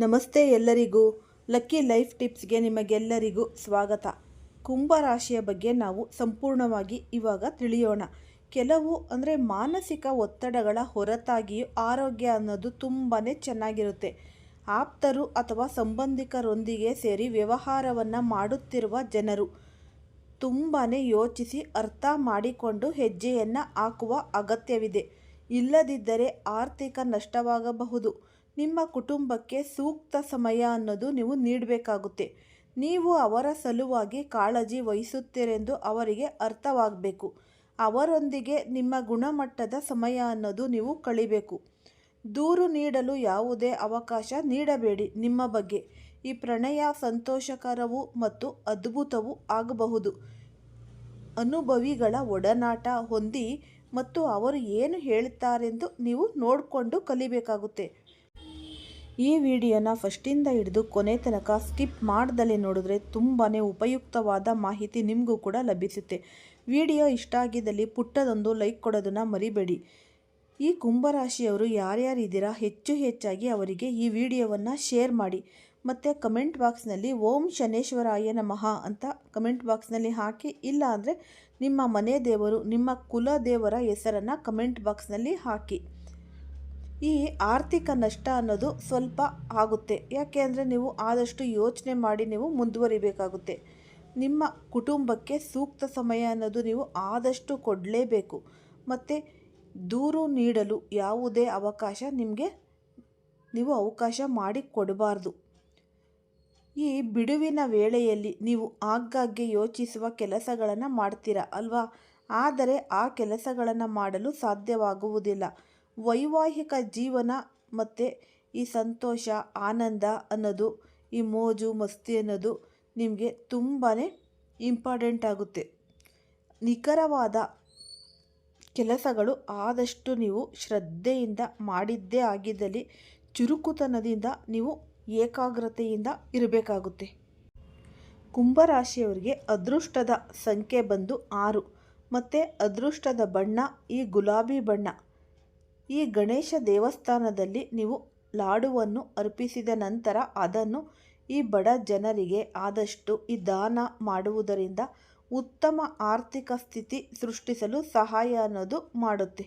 ನಮಸ್ತೆ ಎಲ್ಲರಿಗೂ. Lucky life ಟಿಪ್ಸ್ಗೆ ನಿಮಗೆಲ್ಲರಿಗೂ ಸ್ವಾಗತ. ಕುಂಭ ರಾಶಿಯ ಬಗ್ಗೆ ನಾವು ಸಂಪೂರ್ಣವಾಗಿ ಇವಾಗ ತಿಳಿಯೋಣ. ಕೆಲವು ಅಂದರೆ ಮಾನಸಿಕ ಒತ್ತಡಗಳ ಹೊರತಾಗಿಯೂ ಆರೋಗ್ಯ ಅನ್ನೋದು ತುಂಬಾ ಚೆನ್ನಾಗಿರುತ್ತೆ. ಆಪ್ತರು ಅಥವಾ ಸಂಬಂಧಿಕರೊಂದಿಗೆ ಸೇರಿ ವ್ಯವಹಾರವನ್ನು ಮಾಡುತ್ತಿರುವ ಜನರು ತುಂಬಾ ಯೋಚಿಸಿ ಅರ್ಥ ಮಾಡಿಕೊಂಡು ಹೆಜ್ಜೆಯನ್ನು ಹಾಕುವ ಅಗತ್ಯವಿದೆ. ಇಲ್ಲದಿದ್ದರೆ ಆರ್ಥಿಕ ನಷ್ಟವಾಗಬಹುದು. ನಿಮ್ಮ ಕುಟುಂಬಕ್ಕೆ ಸೂಕ್ತ ಸಮಯ ಅನ್ನೋದು ನೀವು ನೀಡಬೇಕಾಗುತ್ತೆ. ನೀವು ಅವರ ಸಲುವಾಗಿ ಕಾಳಜಿ ವಹಿಸುತ್ತೀರೆಂದು ಅವರಿಗೆ ಅರ್ಥವಾಗಬೇಕು. ಅವರೊಂದಿಗೆ ನಿಮ್ಮ ಗುಣಮಟ್ಟದ ಸಮಯ ಅನ್ನೋದು ನೀವು ಕಳಿಬೇಕು. ದೂರು ನೀಡಲು ಯಾವುದೇ ಅವಕಾಶ ನೀಡಬೇಡಿ ನಿಮ್ಮ ಬಗ್ಗೆ. ಈ ಪ್ರಣಯ ಸಂತೋಷಕರವೂ ಮತ್ತು ಅದ್ಭುತವೂ ಆಗಬಹುದು. ಅನುಭವಿಗಳ ಒಡನಾಟ ಹೊಂದಿ ಮತ್ತು ಅವರು ಏನು ಹೇಳುತ್ತಾರೆಂದು ನೀವು ನೋಡಿಕೊಂಡು ಕಲಿಬೇಕಾಗುತ್ತೆ. ಈ ವಿಡಿಯೋನ ಫಸ್ಟಿಂದ ಹಿಡಿದು ಕೊನೆ ತನಕ ಸ್ಕಿಪ್ ಮಾಡ್ದಲೇ ನೋಡಿದ್ರೆ ತುಂಬಾ ಉಪಯುಕ್ತವಾದ ಮಾಹಿತಿ ನಿಮಗೂ ಕೂಡ ಲಭಿಸುತ್ತೆ. ವಿಡಿಯೋ ಇಷ್ಟ ಆಗಿದ್ದಲ್ಲಿ ಪುಟ್ಟದೊಂದು ಲೈಕ್ ಕೊಡೋದನ್ನು ಮರಿಬೇಡಿ. ಈ ಕುಂಭರಾಶಿಯವರು ಯಾರ್ಯಾರಿದ್ದೀರಾ ಹೆಚ್ಚು ಹೆಚ್ಚಾಗಿ ಅವರಿಗೆ ಈ ವಿಡಿಯೋವನ್ನು ಶೇರ್ ಮಾಡಿ. ಮತ್ತು ಕಮೆಂಟ್ ಬಾಕ್ಸ್ನಲ್ಲಿ ಓಂ ಶನೇಶ್ವರಾಯ ನಮಃ ಅಂತ ಕಮೆಂಟ್ ಬಾಕ್ಸ್ನಲ್ಲಿ ಹಾಕಿ, ಇಲ್ಲ ಅಂದರೆ ನಿಮ್ಮ ಮನೆ ದೇವರು, ನಿಮ್ಮ ಕುಲ ದೇವರ ಹೆಸರನ್ನು ಕಮೆಂಟ್ ಬಾಕ್ಸ್ನಲ್ಲಿ ಹಾಕಿ. ಈ ಆರ್ಥಿಕ ನಷ್ಟ ಅನ್ನೋದು ಸ್ವಲ್ಪ ಆಗುತ್ತೆ. ಯಾಕೆ ಅಂದರೆ ನೀವು ಆದಷ್ಟು ಯೋಚನೆ ಮಾಡಿ ನೀವು ಮುಂದುವರಿಬೇಕಾಗುತ್ತೆ. ನಿಮ್ಮ ಕುಟುಂಬಕ್ಕೆ ಸೂಕ್ತ ಸಮಯ ಅನ್ನೋದು ನೀವು ಆದಷ್ಟು ಕೊಡಲೇಬೇಕು. ಮತ್ತು ದೂರು ನೀಡಲು ಯಾವುದೇ ಅವಕಾಶ ನಿಮಗೆ ನೀವು ಅವಕಾಶ ಮಾಡಿ ಕೊಡಬಾರ್ದು. ಈ ಬಿಡುವಿನ ವೇಳೆಯಲ್ಲಿ ನೀವು ಆಗಾಗ್ಗೆ ಯೋಚಿಸುವ ಕೆಲಸಗಳನ್ನು ಮಾಡ್ತೀರಾ ಅಲ್ವಾ? ಆದರೆ ಆ ಕೆಲಸಗಳನ್ನು ಮಾಡಲು ಸಾಧ್ಯವಾಗುವುದಿಲ್ಲ. ವೈವಾಹಿಕ ಜೀವನ ಮತ್ತು ಈ ಸಂತೋಷ, ಆನಂದ ಅನ್ನೋದು, ಈ ಮೋಜು, ಮಸ್ತಿ ಅನ್ನೋದು ನಿಮಗೆ ತುಂಬಾ ಇಂಪಾರ್ಟೆಂಟ್ ಆಗುತ್ತೆ. ನಿಖರವಾದ ಕೆಲಸಗಳು ಆದಷ್ಟು ನೀವು ಶ್ರದ್ಧೆಯಿಂದ ಮಾಡಿದ್ದೇ ಆಗಿದ್ದಲ್ಲಿ ಚುರುಕುತನದಿಂದ ನೀವು ಏಕಾಗ್ರತೆಯಿಂದ ಇರಬೇಕಾಗುತ್ತೆ. ಕುಂಭರಾಶಿಯವರಿಗೆ ಅದೃಷ್ಟದ ಸಂಖ್ಯೆ ಬಂದು ಆರು. ಮತ್ತು ಅದೃಷ್ಟದ ಬಣ್ಣ ಈ ಗುಲಾಬಿ ಬಣ್ಣ. ಈ ಗಣೇಶ ದೇವಸ್ಥಾನದಲ್ಲಿ ನೀವು ಲಾಡುವನ್ನು ಅರ್ಪಿಸಿದ ನಂತರ ಅದನ್ನು ಈ ಬಡ ಜನರಿಗೆ ಆದಷ್ಟು ಈ ದಾನ ಮಾಡುವುದರಿಂದ ಉತ್ತಮ ಆರ್ಥಿಕ ಸ್ಥಿತಿ ಸೃಷ್ಟಿಸಲು ಸಹಾಯ ಅನ್ನೋದು ಮಾಡುತ್ತೆ.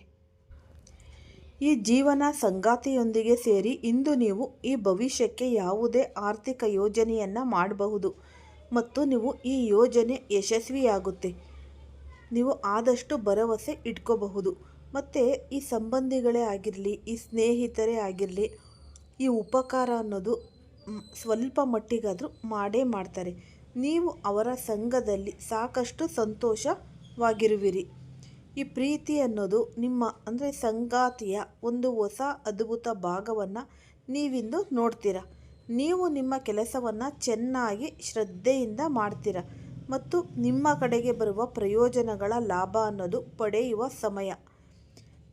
ಈ ಜೀವನ ಸಂಗಾತಿಯೊಂದಿಗೆ ಸೇರಿ ಇಂದು ನೀವು ಈ ಭವಿಷ್ಯಕ್ಕೆ ಯಾವುದೇ ಆರ್ಥಿಕ ಯೋಜನೆಯನ್ನು ಮಾಡಬಹುದು ಮತ್ತು ನೀವು ಈ ಯೋಜನೆ ಯಶಸ್ವಿಯಾಗುತ್ತೆ. ನೀವು ಆದಷ್ಟು ಭರವಸೆ ಇಟ್ಕೋಬಹುದು. ಮತ್ತು ಈ ಸಂಬಂಧಿಗಳೇ ಆಗಿರಲಿ, ಈ ಸ್ನೇಹಿತರೇ ಆಗಿರಲಿ, ಈ ಉಪಕಾರ ಅನ್ನೋದು ಸ್ವಲ್ಪ ಮಟ್ಟಿಗಾದರೂ ಮಾಡೇ ಮಾಡ್ತಾರೆ. ನೀವು ಅವರ ಸಂಘದಲ್ಲಿ ಸಾಕಷ್ಟು ಸಂತೋಷವಾಗಿರುವಿರಿ. ಈ ಪ್ರೀತಿ ಅನ್ನೋದು ನಿಮ್ಮ, ಅಂದರೆ ಸಂಗಾತಿಯ ಒಂದು ಹೊಸ ಅದ್ಭುತ ಭಾಗವನ್ನು ನೀವಿಂದು ನೋಡ್ತೀರ. ನೀವು ನಿಮ್ಮ ಕೆಲಸವನ್ನು ಚೆನ್ನಾಗಿ ಶ್ರದ್ಧೆಯಿಂದ ಮಾಡ್ತೀರ ಮತ್ತು ನಿಮ್ಮ ಕಡೆಗೆ ಬರುವ ಪ್ರಯೋಜನಗಳ ಲಾಭ ಅನ್ನೋದು ಪಡೆಯುವ ಸಮಯ.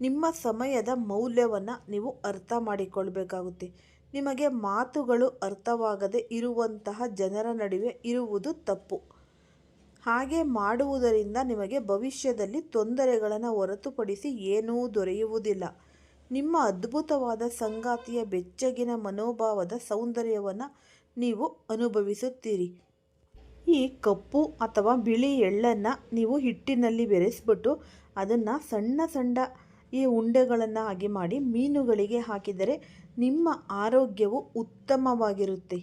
ನಿಮ್ಮ ಸಮಯದ ಮೌಲ್ಯವನ್ನು ನೀವು ಅರ್ಥ ಮಾಡಿಕೊಳ್ಬೇಕಾಗುತ್ತೆ. ನಿಮಗೆ ಮಾತುಗಳು ಅರ್ಥವಾಗದೆ ಇರುವಂತಹ ಜನರ ನಡುವೆ ಇರುವುದು ತಪ್ಪು. ಹಾಗೆ ಮಾಡುವುದರಿಂದ ನಿಮಗೆ ಭವಿಷ್ಯದಲ್ಲಿ ತೊಂದರೆಗಳನ್ನು ಹೊರತುಪಡಿಸಿ ಏನೂ ದೊರೆಯುವುದಿಲ್ಲ. ನಿಮ್ಮ ಅದ್ಭುತವಾದ ಸಂಗಾತಿಯ ಬೆಚ್ಚಗಿನ ಮನೋಭಾವದ ಸೌಂದರ್ಯವನ್ನು ನೀವು ಅನುಭವಿಸುತ್ತೀರಿ. ಈ ಕಪ್ಪು ಅಥವಾ ಬಿಳಿ ಎಳ್ಳನ್ನು ನೀವು ಹಿಟ್ಟಿನಲ್ಲಿ ಬೆರೆಸಿಬಿಟ್ಟು ಅದನ್ನು ಸಣ್ಣ ಸಣ್ಣ ಈ ಉಂಡೆಗಳನ್ನು ಹಾಗೆ ಮಾಡಿ ಮೀನುಗಳಿಗೆ ಹಾಕಿದರೆ ನಿಮ್ಮ ಆರೋಗ್ಯವು ಉತ್ತಮವಾಗಿರುತ್ತೆ.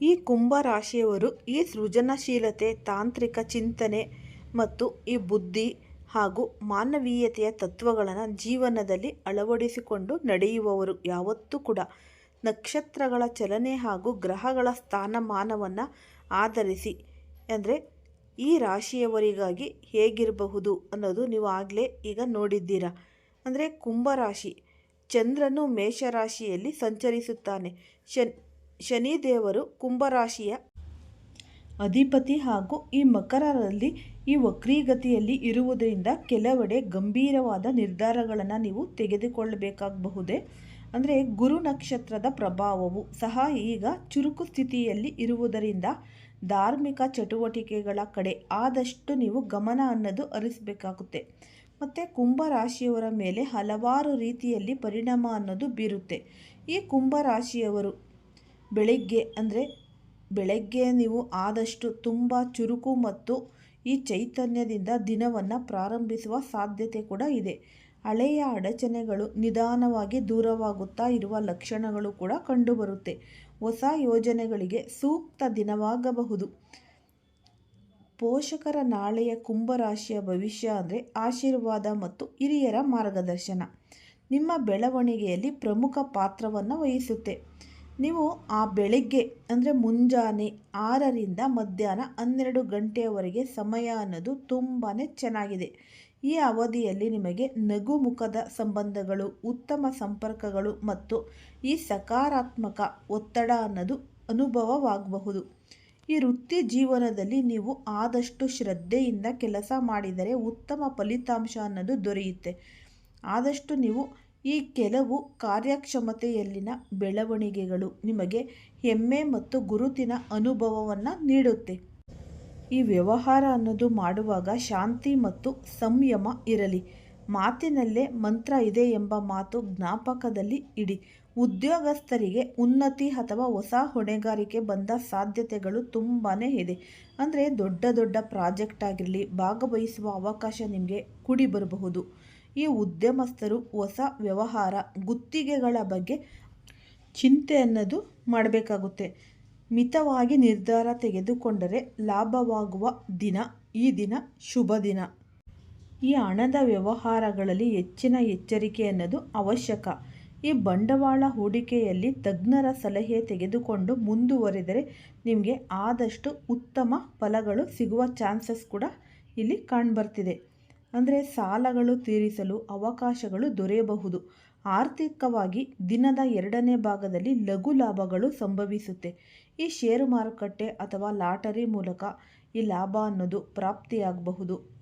ಈ ಕುಂಭ ರಾಶಿಯವರು ಈ ಸೃಜನಶೀಲತೆ, ತಾಂತ್ರಿಕ ಚಿಂತನೆ ಮತ್ತು ಈ ಬುದ್ಧಿ ಹಾಗೂ ಮಾನವೀಯತೆಯ ತತ್ವಗಳನ್ನು ಜೀವನದಲ್ಲಿ ಅಳವಡಿಸಿಕೊಂಡು ನಡೆಯುವವರು ಯಾವತ್ತೂ ಕೂಡ ನಕ್ಷತ್ರಗಳ ಚಲನೆ ಹಾಗೂ ಗ್ರಹಗಳ ಸ್ಥಾನಮಾನವನ್ನು ಆಧರಿಸಿ, ಅಂದರೆ ಈ ರಾಶಿಯವರಿಗಾಗಿ ಹೇಗಿರಬಹುದು ಅನ್ನೋದು ನೀವು ಆಗಲೇ ಈಗ ನೋಡಿದ್ದೀರಾ. ಅಂದರೆ ಕುಂಭರಾಶಿ. ಚಂದ್ರನು ಮೇಷರಾಶಿಯಲ್ಲಿ ಸಂಚರಿಸುತ್ತಾನೆ. ಶನ್, ಶನಿದೇವರು ಕುಂಭರಾಶಿಯ ಅಧಿಪತಿ ಹಾಗೂ ಈ ಮಕರರಲ್ಲಿ ಈ ವಕ್ರೀಗತಿಯಲ್ಲಿ ಇರುವುದರಿಂದ ಕೆಲವೆಡೆ ಗಂಭೀರವಾದ ನಿರ್ಧಾರಗಳನ್ನು ನೀವು ತೆಗೆದುಕೊಳ್ಳಬೇಕಾಗಬಹುದೇ? ಅಂದರೆ ಗುರು ನಕ್ಷತ್ರದ ಪ್ರಭಾವವು ಸಹ ಈಗ ಚುರುಕು ಸ್ಥಿತಿಯಲ್ಲಿ ಇರುವುದರಿಂದ ಧಾರ್ಮಿಕ ಚಟುವಟಿಕೆಗಳ ಕಡೆ ಆದಷ್ಟು ನೀವು ಗಮನ ಅನ್ನೋದು ಹರಿಸಬೇಕಾಗುತ್ತೆ. ಮತ್ತು ಕುಂಭರಾಶಿಯವರ ಮೇಲೆ ಹಲವಾರು ರೀತಿಯಲ್ಲಿ ಪರಿಣಾಮ ಅನ್ನೋದು ಬೀರುತ್ತೆ. ಈ ಕುಂಭರಾಶಿಯವರು ಬೆಳಗ್ಗೆ ಅಂದರೆ ಬೆಳಗ್ಗೆ ನೀವು ಆದಷ್ಟು ತುಂಬ ಚುರುಕು ಮತ್ತು ಈ ಚೈತನ್ಯದಿಂದ ದಿನವನ್ನು ಪ್ರಾರಂಭಿಸುವ ಸಾಧ್ಯತೆ ಕೂಡ ಇದೆ. ಹಳೆಯ ಅಡಚಣೆಗಳು ನಿಧಾನವಾಗಿ ದೂರವಾಗುತ್ತಾ ಇರುವ ಲಕ್ಷಣಗಳು ಕೂಡ ಕಂಡುಬರುತ್ತೆ. ಹೊಸ ಯೋಜನೆಗಳಿಗೆ ಸೂಕ್ತ ದಿನವಾಗಬಹುದು. ಪೋಷಕರ ನಾಳೆಯ ಕುಂಭರಾಶಿಯ ಭವಿಷ್ಯ ಅಂದರೆ ಆಶೀರ್ವಾದ ಮತ್ತು ಹಿರಿಯರ ಮಾರ್ಗದರ್ಶನ. ನಿಮ್ಮ ಬೆಳವಣಿಗೆಯಲ್ಲಿ ಪ್ರಮುಖ ಪಾತ್ರವನ್ನು ವಹಿಸುತ್ತೆ. ನೀವು ಆ ಬೆಳಗ್ಗೆ ಅಂದರೆ ಮುಂಜಾನೆ ಆರರಿಂದ ಮಧ್ಯಾಹ್ನ ಹನ್ನೆರಡು ಗಂಟೆಯವರೆಗೆ ಸಮಯ ಅನ್ನೋದು ತುಂಬಾ ಚೆನ್ನಾಗಿದೆ. ಈ ಅವಧಿಯಲ್ಲಿ ನಿಮಗೆ ನಗುಮುಖದ ಸಂಬಂಧಗಳು, ಉತ್ತಮ ಸಂಪರ್ಕಗಳು ಮತ್ತು ಈ ಸಕಾರಾತ್ಮಕ ಒತ್ತಡ ಅನ್ನೋದು ಅನುಭವವಾಗಬಹುದು. ಈ ವೃತ್ತಿ ಜೀವನದಲ್ಲಿ ನೀವು ಆದಷ್ಟು ಶ್ರದ್ಧೆಯಿಂದ ಕೆಲಸ ಮಾಡಿದರೆ ಉತ್ತಮ ಫಲಿತಾಂಶ ಅನ್ನೋದು ದೊರೆಯುತ್ತೆ. ಆದಷ್ಟು ನೀವು ಈ ಕೆಲವು ಕಾರ್ಯಕ್ಷಮತೆಯಲ್ಲಿನ ಬೆಳವಣಿಗೆಗಳು ನಿಮಗೆ ಹೆಮ್ಮೆ ಮತ್ತು ಗುರುತಿನ ಅನುಭವವನ್ನು ನೀಡುತ್ತೆ. ಈ ವ್ಯವಹಾರ ಅನ್ನೋದು ಮಾಡುವಾಗ ಶಾಂತಿ ಮತ್ತು ಸಂಯಮ ಇರಲಿ. ಮಾತಿನಲ್ಲೇ ಮಂತ್ರ ಇದೆ ಎಂಬ ಮಾತು ಜ್ಞಾಪಕದಲ್ಲಿ ಇಡಿ. ಉದ್ಯೋಗಸ್ಥರಿಗೆ ಉನ್ನತಿ ಅಥವಾ ಹೊಸ ಹೊಣೆಗಾರಿಕೆ ಬಂದ ಸಾಧ್ಯತೆಗಳು ತುಂಬಾ ಇದೆ. ಅಂದರೆ ದೊಡ್ಡ ದೊಡ್ಡ ಪ್ರಾಜೆಕ್ಟ್ ಆಗಿರಲಿ, ಭಾಗವಹಿಸುವ ಅವಕಾಶ ನಿಮಗೆ ಕುಡಿ ಬರಬಹುದು. ಈ ಉದ್ಯಮಸ್ಥರು ಹೊಸ ವ್ಯವಹಾರ, ಗುತ್ತಿಗೆಗಳ ಬಗ್ಗೆ ಚಿಂತೆ ಅನ್ನೋದು ಮಾಡಬೇಕಾಗುತ್ತೆ. ಮಿತವಾಗಿ ನಿರ್ಧಾರ ತೆಗೆದುಕೊಂಡರೆ ಲಾಭವಾಗುವ ದಿನ, ಈ ದಿನ ಶುಭ ದಿನ. ಈ ಹಣದ ವ್ಯವಹಾರಗಳಲ್ಲಿ ಹೆಚ್ಚಿನ ಎಚ್ಚರಿಕೆ ಅನ್ನೋದು ಅವಶ್ಯಕ. ಈ ಬಂಡವಾಳ ಹೂಡಿಕೆಯಲ್ಲಿ ತಜ್ಞರ ಸಲಹೆ ತೆಗೆದುಕೊಂಡು ಮುಂದುವರಿದರೆ ನಿಮಗೆ ಆದಷ್ಟು ಉತ್ತಮ ಫಲಗಳು ಸಿಗುವ ಚಾನ್ಸಸ್ ಕೂಡ ಇಲ್ಲಿ ಕಾಣ್ಬರ್ತಿದೆ. ಅಂದರೆ ಸಾಲಗಳು ತೀರಿಸಲು ಅವಕಾಶಗಳು ದೊರೆಯಬಹುದು. ಆರ್ಥಿಕವಾಗಿ ದಿನದ ಎರಡನೇ ಭಾಗದಲ್ಲಿ ಲಘು ಲಾಭಗಳು ಸಂಭವಿಸುತ್ತೆ. ಈ ಷೇರು ಮಾರುಕಟ್ಟೆ ಅಥವಾ ಲಾಟರಿ ಮೂಲಕ ಈ ಲಾಭ ಅನ್ನೋದು ಪ್ರಾಪ್ತಿಯಾಗಬಹುದು.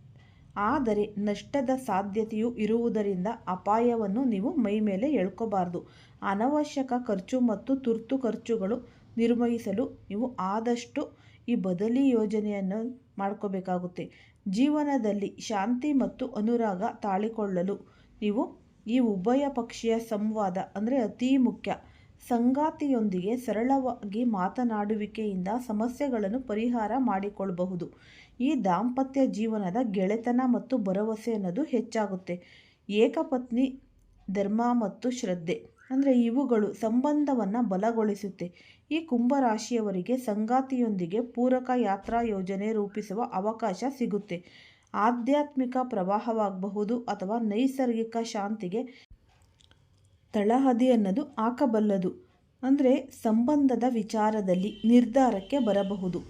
ಆದರೆ ನಷ್ಟದ ಸಾಧ್ಯತೆಯೂ ಇರುವುದರಿಂದ ಅಪಾಯವನ್ನು ನೀವು ಮೈಮೇಲೆ ಎಳ್ಕೋಬಾರ್ದು. ಅನವಶ್ಯಕ ಖರ್ಚು ಮತ್ತು ತುರ್ತು ಖರ್ಚುಗಳು ನಿರ್ವಹಿಸಲು ನೀವು ಆದಷ್ಟು ಈ ಬದಲಿ ಯೋಜನೆಯನ್ನು ಮಾಡ್ಕೋಬೇಕಾಗುತ್ತೆ. ಜೀವನದಲ್ಲಿ ಶಾಂತಿ ಮತ್ತು ಅನುರಾಗ ತಾಳಿಕೊಳ್ಳಲು ನೀವು ಈ ಉಭಯ ಪಕ್ಷೀಯ ಸಂವಾದ ಅಂದರೆ ಅತೀ ಮುಖ್ಯ. ಸಂಗಾತಿಯೊಂದಿಗೆ ಸರಳವಾಗಿ ಮಾತನಾಡುವಿಕೆಯಿಂದ ಸಮಸ್ಯೆಗಳನ್ನು ಪರಿಹಾರ ಮಾಡಿಕೊಳ್ಳಬಹುದು ಈ ದಾಂಪತ್ಯ ಜೀವನದ ಗೆಳೆತನ ಮತ್ತು ಭರವಸೆ ಅನ್ನೋದು ಹೆಚ್ಚಾಗುತ್ತೆ. ಏಕಪತ್ನಿ, ಧರ್ಮ ಮತ್ತು ಶ್ರದ್ಧೆ ಅಂದರೆ ಇವುಗಳು ಸಂಬಂಧವನ್ನು ಬಲಗೊಳಿಸುತ್ತೆ. ಈ ಕುಂಭರಾಶಿಯವರಿಗೆ ಸಂಗಾತಿಯೊಂದಿಗೆ ಪೂರಕ ಯಾತ್ರಾ ಯೋಜನೆ ರೂಪಿಸುವ ಅವಕಾಶ ಸಿಗುತ್ತೆ. ಆಧ್ಯಾತ್ಮಿಕ ಪ್ರವಾಹವಾಗಬಹುದು ಅಥವಾ ನೈಸರ್ಗಿಕ ಶಾಂತಿಗೆ ತಳಹದಿ ಅನ್ನೋದು ಹಾಕಬಲ್ಲದು. ಅಂದರೆ ಸಂಬಂಧದ ವಿಚಾರದಲ್ಲಿ ನಿರ್ಧಾರಕ್ಕೆ ಬರಬಹುದು.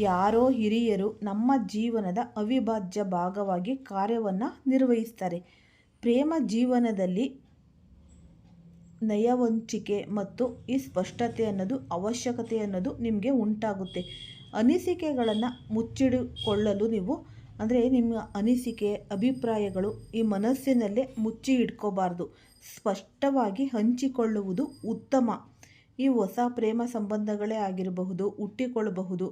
ಯಾರೋ ಹಿರಿಯರು ನಮ್ಮ ಜೀವನದ ಅವಿಭಾಜ್ಯ ಭಾಗವಾಗಿ ಕಾರ್ಯವನ್ನು ನಿರ್ವಹಿಸ್ತಾರೆ. ಪ್ರೇಮ ಜೀವನದಲ್ಲಿ ನಯವಂಚಿಕೆ ಮತ್ತು ಈ ಸ್ಪಷ್ಟತೆ ಅನ್ನೋದು, ಅವಶ್ಯಕತೆ ಅನ್ನೋದು ನಿಮಗೆ ಉಂಟಾಗುತ್ತೆ. ಅನಿಸಿಕೆಗಳನ್ನು ಮುಚ್ಚಿಡಿಕೊಳ್ಳಲು ನೀವು ಅಂದರೆ ನಿಮ್ಮ ಅನಿಸಿಕೆ, ಅಭಿಪ್ರಾಯಗಳು ಈ ಮನಸ್ಸಿನಲ್ಲೇ ಮುಚ್ಚಿ ಇಟ್ಕೋಬಾರ್ದು. ಸ್ಪಷ್ಟವಾಗಿ ಹಂಚಿಕೊಳ್ಳುವುದು ಉತ್ತಮ. ಈ ಹೊಸ ಪ್ರೇಮ ಸಂಬಂಧಗಳೇ ಆಗಿರಬಹುದು, ಹುಟ್ಟಿಕೊಳ್ಳಬಹುದು.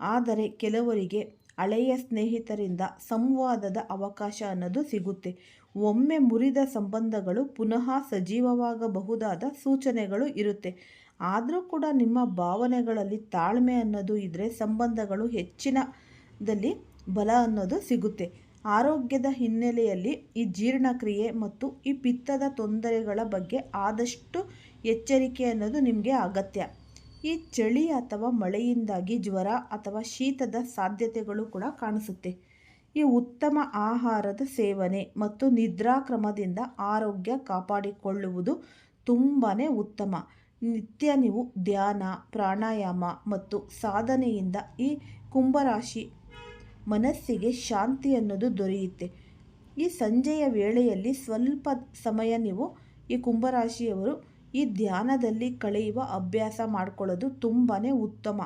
ಆದರೆ ಕೆಲವರಿಗೆ ಹಳೆಯ ಸ್ನೇಹಿತರಿಂದ ಸಂವಾದದ ಅವಕಾಶ ಅನ್ನೋದು ಸಿಗುತ್ತೆ. ಒಮ್ಮೆ ಮುರಿದ ಸಂಬಂಧಗಳು ಪುನಃ ಸಜೀವವಾಗಬಹುದಾದ ಸೂಚನೆಗಳು ಇರುತ್ತೆ. ಆದರೂ ಕೂಡ ನಿಮ್ಮ ಭಾವನೆಗಳಲ್ಲಿ ತಾಳ್ಮೆ ಅನ್ನೋದು ಇದ್ದರೆ ಸಂಬಂಧಗಳು ಹೆಚ್ಚಿನದಲ್ಲಿ ಬಲ ಅನ್ನೋದು ಸಿಗುತ್ತೆ. ಆರೋಗ್ಯದ ಹಿನ್ನೆಲೆಯಲ್ಲಿ ಈ ಜೀರ್ಣಕ್ರಿಯೆ ಮತ್ತು ಈ ಪಿತ್ತದ ತೊಂದರೆಗಳ ಬಗ್ಗೆ ಆದಷ್ಟು ಎಚ್ಚರಿಕೆ ಅನ್ನೋದು ನಿಮಗೆ ಅಗತ್ಯ. ಈ ಚಳಿ ಅಥವಾ ಮಳೆಯಿಂದಾಗಿ ಜ್ವರ ಅಥವಾ ಶೀತದ ಸಾಧ್ಯತೆಗಳು ಕೂಡ ಕಾಣಿಸುತ್ತೆ. ಈ ಉತ್ತಮ ಆಹಾರದ ಸೇವನೆ ಮತ್ತು ನಿದ್ರಾಕ್ರಮದಿಂದ ಆರೋಗ್ಯ ಕಾಪಾಡಿಕೊಳ್ಳುವುದು ತುಂಬಾ ಉತ್ತಮ. ನಿತ್ಯ ನೀವು ಧ್ಯಾನ, ಪ್ರಾಣಾಯಾಮ ಮತ್ತು ಸಾಧನೆಯಿಂದ ಈ ಕುಂಭರಾಶಿ ಮನಸ್ಸಿಗೆ ಶಾಂತಿ ಅನ್ನೋದು ದೊರೆಯುತ್ತೆ. ಈ ಸಂಜೆಯ ವೇಳೆಯಲ್ಲಿ ಸ್ವಲ್ಪ ಸಮಯ ನೀವು ಈ ಕುಂಭರಾಶಿಯವರು ಈ ಧ್ಯಾನದಲ್ಲಿ ಕಳೆಯುವ ಅಭ್ಯಾಸ ಮಾಡಿಕೊಳ್ಳೋದು ತುಂಬಾ ಉತ್ತಮ.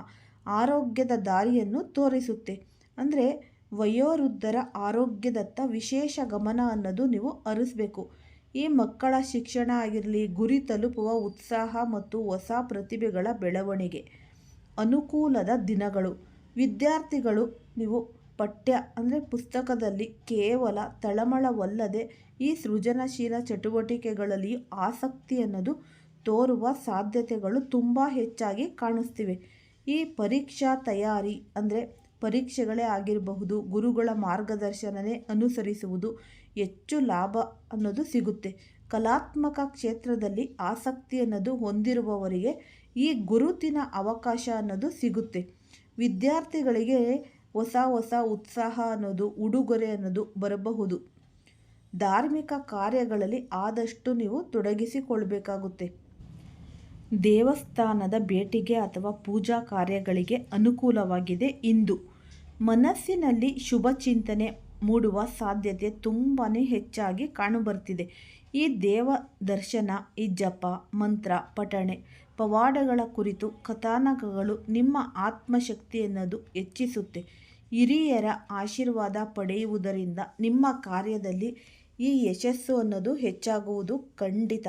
ಆರೋಗ್ಯದ ದಾರಿಯನ್ನು ತೋರಿಸುತ್ತೆ. ಅಂದರೆ ವಯೋವೃದ್ಧರ ಆರೋಗ್ಯದತ್ತ ವಿಶೇಷ ಗಮನ ಅನ್ನೋದು ನೀವು ಅರಿಸ್ಬೇಕು. ಈ ಮಕ್ಕಳ ಶಿಕ್ಷಣ ಆಗಿರಲಿ, ಗುರಿ ತಲುಪುವ ಉತ್ಸಾಹ ಮತ್ತು ಹೊಸ ಪ್ರತಿಭೆಗಳ ಬೆಳವಣಿಗೆ. ಅನುಕೂಲದ ದಿನಗಳು. ವಿದ್ಯಾರ್ಥಿಗಳು ನೀವು ಪಠ್ಯ ಅಂದರೆ ಪುಸ್ತಕದಲ್ಲಿ ಕೇವಲ ತಳಮಳವಲ್ಲದೆ ಈ ಸೃಜನಶೀಲ ಚಟುವಟಿಕೆಗಳಲ್ಲಿ ಆಸಕ್ತಿ ಅನ್ನೋದು ತೋರುವ ಸಾಧ್ಯತೆಗಳು ತುಂಬ ಹೆಚ್ಚಾಗಿ ಕಾಣಿಸ್ತಿವೆ. ಈ ಪರೀಕ್ಷಾ ತಯಾರಿ ಅಂದರೆ ಪರೀಕ್ಷೆಗಳೇ ಆಗಿರಬಹುದು, ಗುರುಗಳ ಮಾರ್ಗದರ್ಶನನೇ ಅನುಸರಿಸುವುದು ಹೆಚ್ಚು ಲಾಭ ಅನ್ನೋದು ಸಿಗುತ್ತೆ. ಕಲಾತ್ಮಕ ಕ್ಷೇತ್ರದಲ್ಲಿ ಆಸಕ್ತಿ ಅನ್ನೋದು ಹೊಂದಿರುವವರಿಗೆ ಈ ಗುರುತಿನ ಅವಕಾಶ ಅನ್ನೋದು ಸಿಗುತ್ತೆ. ವಿದ್ಯಾರ್ಥಿಗಳಿಗೆ ಹೊಸ ಹೊಸ ಉತ್ಸಾಹ ಅನ್ನೋದು, ಉಡುಗೊರೆ ಅನ್ನೋದು ಬರಬಹುದು. ಧಾರ್ಮಿಕ ಕಾರ್ಯಗಳಲ್ಲಿ ಆದಷ್ಟು ನೀವು ತೊಡಗಿಸಿಕೊಳ್ಬೇಕಾಗುತ್ತೆ. ದೇವಸ್ಥಾನದ ಭೇಟಿಗೆ ಅಥವಾ ಪೂಜಾ ಕಾರ್ಯಗಳಿಗೆ ಅನುಕೂಲವಾಗಿದೆ ಇಂದು. ಮನಸ್ಸಿನಲ್ಲಿ ಶುಭ ಚಿಂತನೆ ಮೂಡುವ ಸಾಧ್ಯತೆ ತುಂಬಾ ಹೆಚ್ಚಾಗಿ ಕಾಣುಬರ್ತಿದೆ. ಈ ದೇವ ದರ್ಶನ ಈ ಜಪ, ಮಂತ್ರ, ಪಠಣೆ ಪವಾಡಗಳ ಕುರಿತು ಕಥಾನಕಗಳು ನಿಮ್ಮ ಆತ್ಮಶಕ್ತಿ ಅನ್ನೋದು ಹೆಚ್ಚಿಸುತ್ತೆ. ಹಿರಿಯರ ಆಶೀರ್ವಾದ ಪಡೆಯುವುದರಿಂದ ನಿಮ್ಮ ಕಾರ್ಯದಲ್ಲಿ ಈ ಯಶಸ್ಸು ಅನ್ನೋದು ಹೆಚ್ಚಾಗುವುದು ಖಂಡಿತ.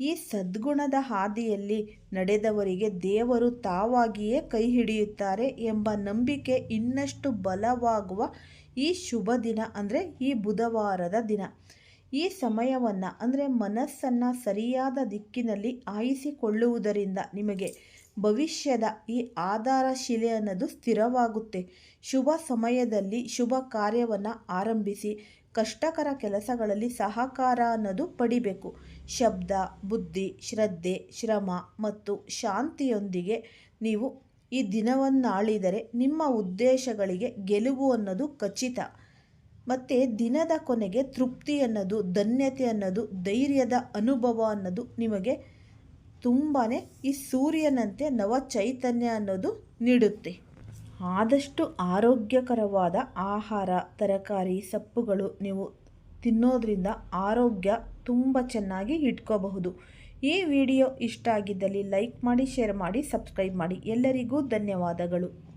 ಈ ಸದ್ಗುಣದ ಹಾದಿಯಲ್ಲಿ ನಡೆದವರಿಗೆ ದೇವರು ತಾವಾಗಿಯೇ ಕೈ ಹಿಡಿಯುತ್ತಾರೆ ಎಂಬ ನಂಬಿಕೆ ಇನ್ನಷ್ಟು ಬಲವಾಗುವ ಈ ಶುಭ ದಿನ ಅಂದರೆ ಈ ಬುಧವಾರದ ದಿನ. ಈ ಸಮಯವನ್ನು, ಅಂದರೆ ಮನಸ್ಸನ್ನು ಸರಿಯಾದ ದಿಕ್ಕಿನಲ್ಲಿ ಆಯಿಸಿಕೊಳ್ಳುವುದರಿಂದ ನಿಮಗೆ ಭವಿಷ್ಯದ ಈ ಆಧಾರ ಶಿಲೆ ಅನ್ನೋದು ಸ್ಥಿರವಾಗುತ್ತೆ. ಶುಭ ಸಮಯದಲ್ಲಿ ಶುಭ ಕಾರ್ಯವನ್ನು ಆರಂಭಿಸಿ, ಕಷ್ಟಕರ ಕೆಲಸಗಳಲ್ಲಿ ಸಹಕಾರ ಅನ್ನೋದು ಪಡಿಬೇಕು. ಶಬ್ದ, ಬುದ್ಧಿ, ಶ್ರದ್ಧೆ, ಶ್ರಮ ಮತ್ತು ಶಾಂತಿಯೊಂದಿಗೆ ನೀವು ಈ ದಿನವನ್ನಾಳಿದರೆ ನಿಮ್ಮ ಉದ್ದೇಶಗಳಿಗೆ ಗೆಲುವು ಅನ್ನೋದು ಖಚಿತ. ಮತ್ತು ದಿನದ ಕೊನೆಗೆ ತೃಪ್ತಿ ಅನ್ನೋದು, ಧನ್ಯತೆ ಅನ್ನೋದು, ಧೈರ್ಯದ ಅನುಭವ ಅನ್ನೋದು ನಿಮಗೆ ತುಂಬಾ ಈ ಸೂರ್ಯನಂತೆ ನವ ಚೈತನ್ಯ ಅನ್ನೋದು ನೀಡುತ್ತೆ. ಆದಷ್ಟು ಆರೋಗ್ಯಕರವಾದ ಆಹಾರ, ತರಕಾರಿ, ಸೊಪ್ಪುಗಳು ನೀವು ತಿನ್ನೋದ್ರಿಂದ ಆರೋಗ್ಯ ತುಂಬ ಚೆನ್ನಾಗಿ ಇಟ್ಕೋಬಹುದು. ಈ ವಿಡಿಯೋ ಇಷ್ಟ ಆಗಿದ್ದಲ್ಲಿ ಲೈಕ್ ಮಾಡಿ, ಶೇರ್ ಮಾಡಿ, ಸಬ್ಸ್ಕ್ರೈಬ್ ಮಾಡಿ. ಎಲ್ಲರಿಗೂ ಧನ್ಯವಾದಗಳು.